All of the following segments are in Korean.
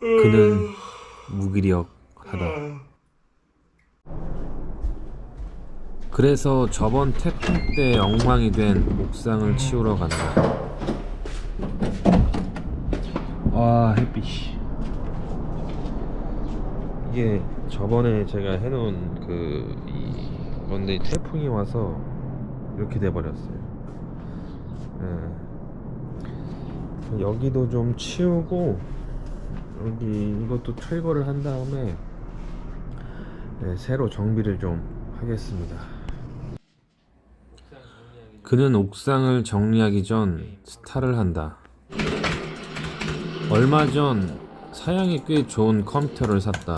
그는 무기력하다. 그래서 저번 태풍 때 엉망이 된 옥상을 치우러 간다. 아 햇빛이. 이게 저번에 제가 해놓은 그이 건데 태풍이 와서 이렇게 돼 버렸어요. 예. 여기도 좀 치우고 여기 이것도 철거를 한 다음에 네, 새로 정비를 좀 하겠습니다. 그는 옥상을 정리하기 전 스타를 한다. 얼마 전 사양이 꽤 좋은 컴퓨터를 샀다.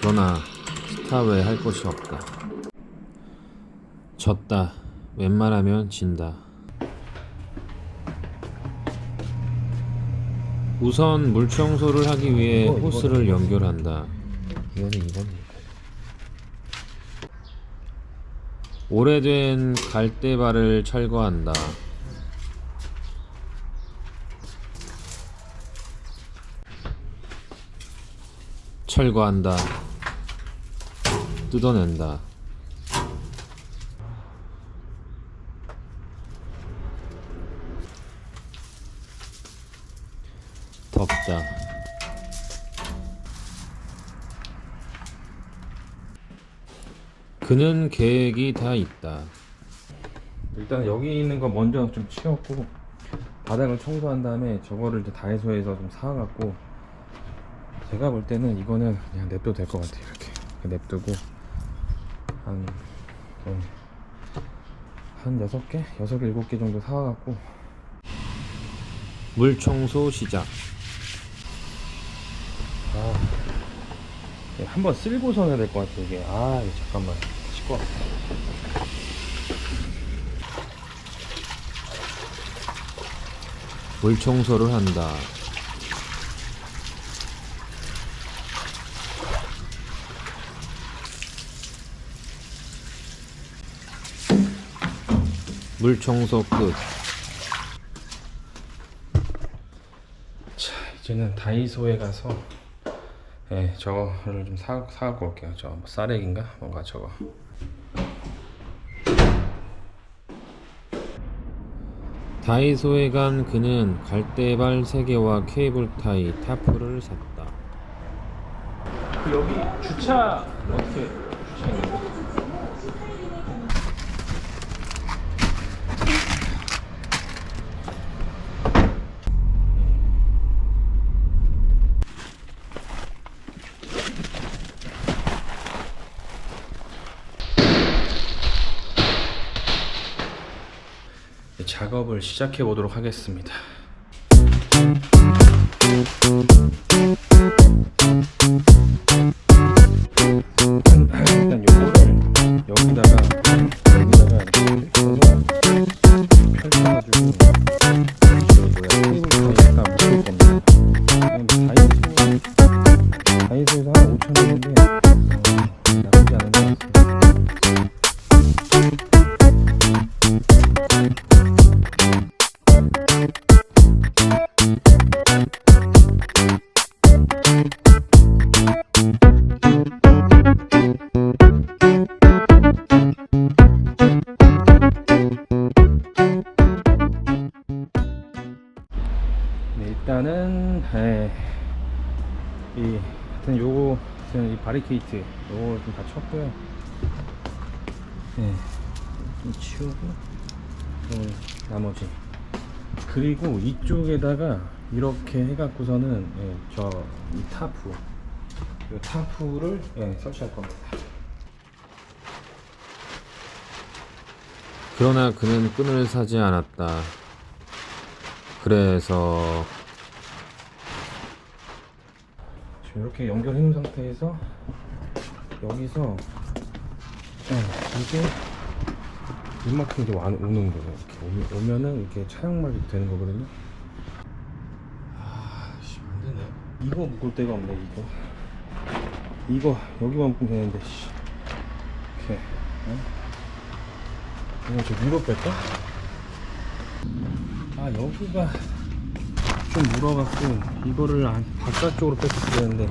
그러나 스타 외에 할 것이 없다. 졌다. 웬만하면 진다. 우선 물 청소를 하기 위해 이거, 이거. 호스를 연결한다. 이거는 이겁니다. 오래된 갈대발을 철거한다. 철거한다. 뜯어낸다. 덮자. 그는 계획이 다 있다. 일단 여기 있는 거 먼저 좀 치웠고 바닥을 청소한 다음에 저거를 이제 다이소에서 좀 사갖고 제가 볼 때는 이거는 그냥 냅둬도 될 것 같아요. 이렇게 냅두고 한, 좀한 여섯 개, 여섯 개, 일곱 개 정도 사갖고 물 청소 시작. 아, 예, 한번 쓸고서 해야 될 것 같아 이게. 아, 이거 잠깐만. 시끄러. 물 청소를 한다. 물 청소 끝. 자, 이제는 다이소에 가서 예, 저거를 좀 사, 사갖고 올게요. 저 뭐 쌀액인가? 뭔가 저거. 다이소에 간 그는 갈대발 3개와 케이블 타이, 타프를 샀다. 그 여기 주차 어떻게 주차해요? 작업을 시작해 보도록 하겠습니다. 하여튼 이 바리케이트 요거 좀 다 쳤고요. 네, 좀 치우고 어, 나머지 그리고 이쪽에다가 이렇게 해갖고서는 예, 저이 타프 이 타프를 예, 설치할 겁니다. 그러나 그는 끈을 사지 않았다. 그래서 지금 이렇게 연결해 놓은 상태에서 여기서 예, 이게 이만큼 이제 와, 오는 거예요. 이렇게 오면, 오면은 이렇게 차용막이 되는 거거든요. 아씨 안 되네. 이거 묶을 데가 없네 이거. 이거 여기만 묶으면 되는데 씨. 이렇게. 어? 이거 저 위로 뺄까? 아 여기가 좀 물어갖고 이거를 안- 바깥쪽으로 뺐어야 되는데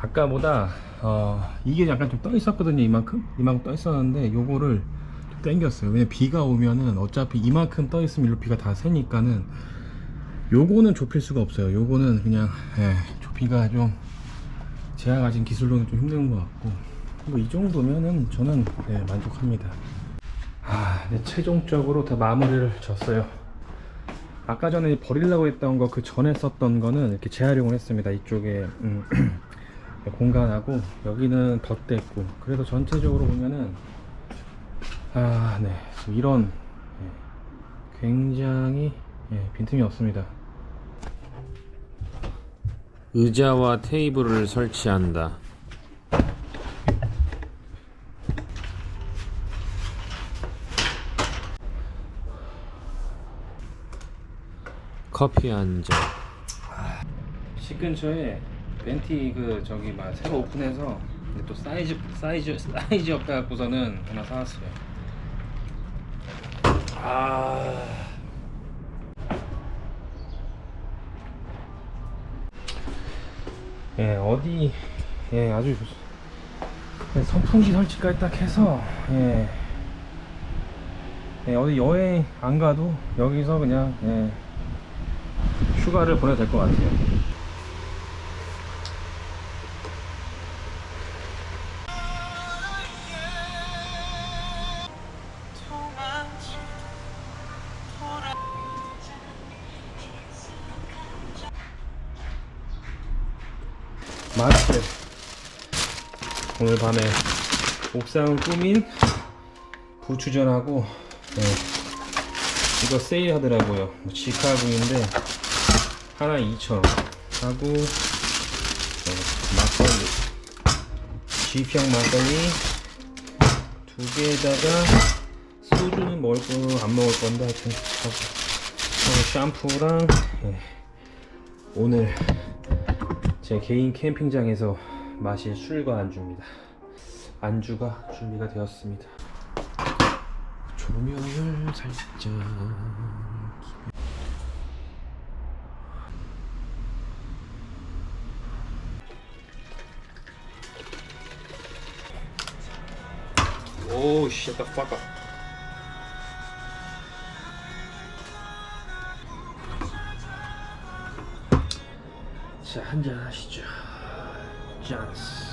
아까보다 어, 이게 약간 좀 떠 있었거든요 이만큼? 이만큼 떠 있었는데 요거를 좀 당겼어요. 왜냐 비가 오면은 어차피 이만큼 떠 있으면 일로 비가 다 새니까는 요거는 좁힐 수가 없어요. 요거는 그냥 예, 좁히가 좀 제가 가진 기술로는 좀 힘든 것 같고. 뭐 이 정도면은 저는 네, 만족합니다. 아, 네, 최종적으로 다 마무리를 졌어요. 아까 전에 버리려고 했던 거 그 전에 썼던 거는 이렇게 재활용을 했습니다. 이쪽에 음, 공간하고 여기는 덧댔고 그래서 전체적으로 보면은 아, 네 이런 예, 굉장히 예, 빈틈이 없습니다. 의자와 테이블을 설치한다. 커피 한 잔. 집 근처에 벤티 그 저기 막 새로 오픈해서 근데 또 사이즈 사이즈 사이즈 없다 갖고서는 하나 사왔어요. 아. 예 어디 예 아주 좋- 예, 선풍기 설치까지 딱 해서 예. 예 어디 여행 안 가도 여기서 그냥 예. 휴가를 보내도 될 것 같아요. 마트 오늘 밤에 옥상 꾸민 부추전하고 네, 이거 세일하더라고요 뭐 지카구인데 하나 2,000원 하고 어, 막걸리. G평 막걸리 두 개에다가 소주는 먹을 거 안 먹을 건데 하여튼 하고. 하고 샴푸랑 예, 오늘 제 개인 캠핑장에서 마실 술과 안주입니다. 안주가 준비가 되었습니다. 조명을 살짝. 오, shit the fuck up. 자, 한잔 하시죠. 짠스.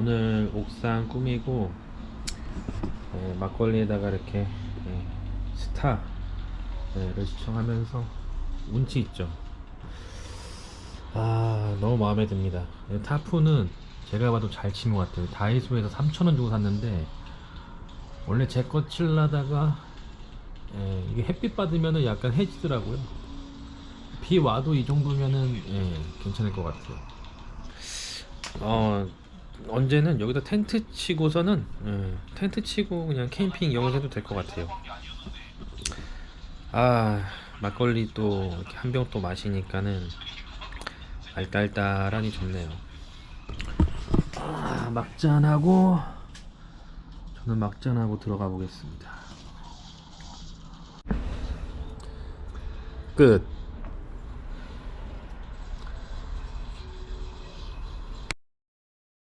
오늘 옥상 꾸미고 예, 막걸리에다가 이렇게 예, 스타를 시청하면서 운치 있죠. 아, 너무 마음에 듭니다. 이 타프는 제가 봐도 잘 친 것 같아요. 다이소에서 3,000원 주고 샀는데 원래 제거 칠라다가 예, 이게 햇빛 받으면은 약간 해지더라고요. 비 와도 이 정도면은 예, 괜찮을 것 같아요. 어 언제는 여기다 텐트 치고서는 예, 텐트 치고 그냥 캠핑 영어해도 될 것 같아요. 아 막걸리 또 한 병 또 마시니까는 알딸딸하니 좋네요. 아 막잔하고 저는 막잔하고 들어가 보겠습니다. 끝.